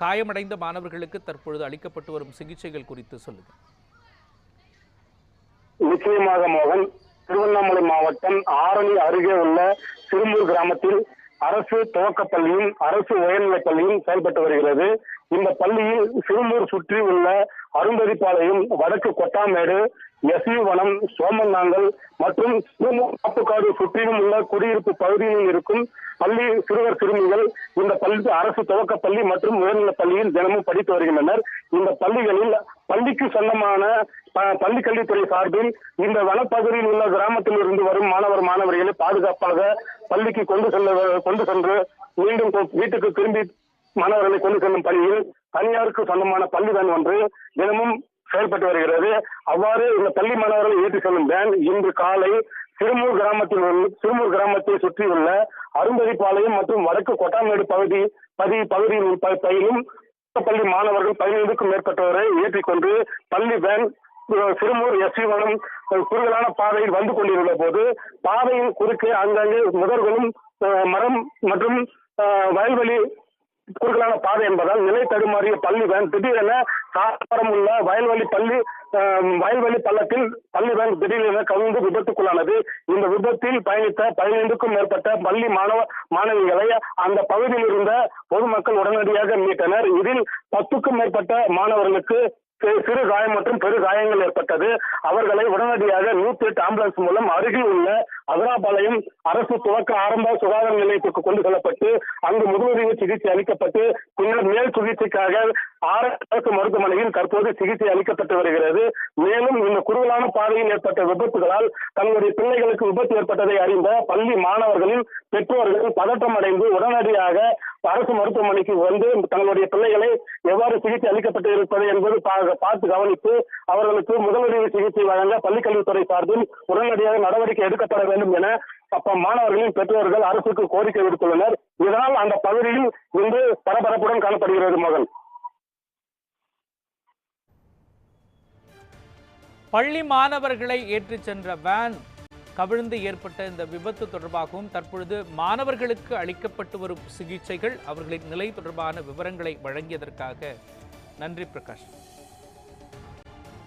காயமடைந்த மாணவர்களுக்கு தற்பொழுது அளிக்கப்பட்டு வரும் சிகிச்சைகள் குறித்து சொல்லுங்க. நிச்சயமாக மோகன் திருவண்ணாமலை மாவட்டம் ஆரணி அருகே உள்ள திருமூர் கிராமத்தில் அரசு துவக்கப் பள்ளியும் அரசு உயர்நிலைப் பள்ளியும் செயல்பட்டு வருகிறது. இந்த பள்ளியில் சிறுமூர் சுற்றி உள்ள அரும்பதிப்பாளையம் வடக்கு கொட்டாமேடு எஸ்யூ வனம் சோமநாங்கல் மற்றும் சிறுமூர் காப்புக்காடு சுற்றிலும் உள்ள குடியிருப்பு பகுதியிலும் இருக்கும் பள்ளி சிறுவர் சிறுமிகள் இந்த பள்ளி அரசு துவக்க பள்ளி மற்றும் உயர்நிலைப் பள்ளியில் தினமும் படித்து வருகின்றனர். இந்த பள்ளிகளில் பள்ளிக்கு சொந்தமான ப- பள்ளி கல்வித்துறை சார்பில் இந்த வனப்பகுதியில் உள்ள கிராமத்தில் இருந்து வரும் மாணவர் மாணவர்களை பாதுகாப்பாக பள்ளிக்கு கொண்டு செல்ல கொண்டு சென்று மீண்டும் வீட்டுக்கு திரும்பி மாணவர்களை கொண்டு செல்லும் பணியில் தனியாருக்கு சொந்தமான பள்ளி வேன் ஒன்று தினமும் செயல்பட்டு வருகிறது. அவ்வாறு இந்த பள்ளி மாணவர்களை ஏற்றி செல்லும் வேன் இன்று காலை சிறுமூர் கிராமத்தில் உள்ள சிறுமூர் கிராமத்தை சுற்றியுள்ள அரும்பதிப்பாளையம் மற்றும் வடக்கு கொட்டாமேடு பகுதி பதி பகுதியில் ப- பயிலும் பள்ளி மாணவர்கள் பதினைந்துக்கும் மேற்பட்டவரை ஏற்றிக்கொண்டு பள்ளி வேன் சிறுமூர் எஸ்விவனம் குறுகலான பாதையில் வந்து கொண்டிருந்த போது பாதையின் குறுக்கே அங்கங்கே முதர்களும் மரம் மற்றும் வயல்வெளி குறுகலான பாதை என்பதால் நிலை தடுமாறிய பள்ளி வேன் திடீரென சாரம் உள்ள வயல்வெளி பள்ளி அஹ், வயல்வெளி பள்ளத்தில் பள்ளி வேன் திடீரென கவிழ்ந்து விபத்துக்குள்ளானது. இந்த விபத்தில் பயணித்த பதினைந்துக்கும் மேற்பட்ட பள்ளி மாணவ மாணவிகளை அந்த பகுதியில் இருந்த பொதுமக்கள் உடனடியாக மீட்டனர். இதில் பத்துக்கும் மேற்பட்ட மாணவர்களுக்கு சிறு காயம் மற்றும் பெரு காயங்கள் ஏற்பட்டது. அவர்களை உடனடியாக நூத்தி எட்டு ஆம்புலன்ஸ் மூலம் அருகில் உள்ள அதராபாளையம் அரசு துவக்க ஆரம்ப சுகாதார நிலையத்துக்கு கொண்டு செல்லப்பட்டு அங்கு முதலுதவி சிகிச்சை அளிக்கப்பட்டு பின்னர் மேல் சிகிச்சைக்காக அரசு மருத்துவமனையில் தற்போது சிகிச்சை அளிக்கப்பட்டு வருகிறது. மேலும் இந்த குறுகலான பாதையில் ஏற்பட்ட விபத்துகளால் தங்களுடைய பிள்ளைகளுக்கு விபத்து ஏற்பட்டதை அறிந்த பள்ளி மாணவர்களின் பெற்றோர்கள் பதற்றம் அடைந்து உடனடியாக அரசு மருத்துவமனைக்கு வந்து தங்களுடைய பிள்ளைகளை எவ்வாறு சிகிச்சை அளிக்கப்பட்டு இருப்பது என்பது பார்த்து கவனித்து அவர்களுக்கு முதலுதவி சிகிச்சை வழங்க பள்ளிக்கல்வித்துறை சார்பில் உடனடியாக நடவடிக்கை எடுக்கப்பட வேண்டும் என அப்ப மாணவர்களின் பெற்றோர்கள் அரசுக்கு கோரிக்கை விடுத்துள்ளனர். இதனால் அந்த பகுதியில் இன்று பரபரப்புடன் காணப்படுகிறது மகன் பள்ளி மாணவர்களை ஏற்றிச் சென்ற வேன் கவிழ்ந்து ஏற்பட்ட இந்த விபத்து தொடர்பாகவும் தற்பொழுது மாணவர்களுக்கு அளிக்கப்பட்டு வரும் சிகிச்சைகள் அவர்களின் நிலை தொடர்பான விவரங்களை வழங்கியதற்காக. நன்றி பிரகாஷ்.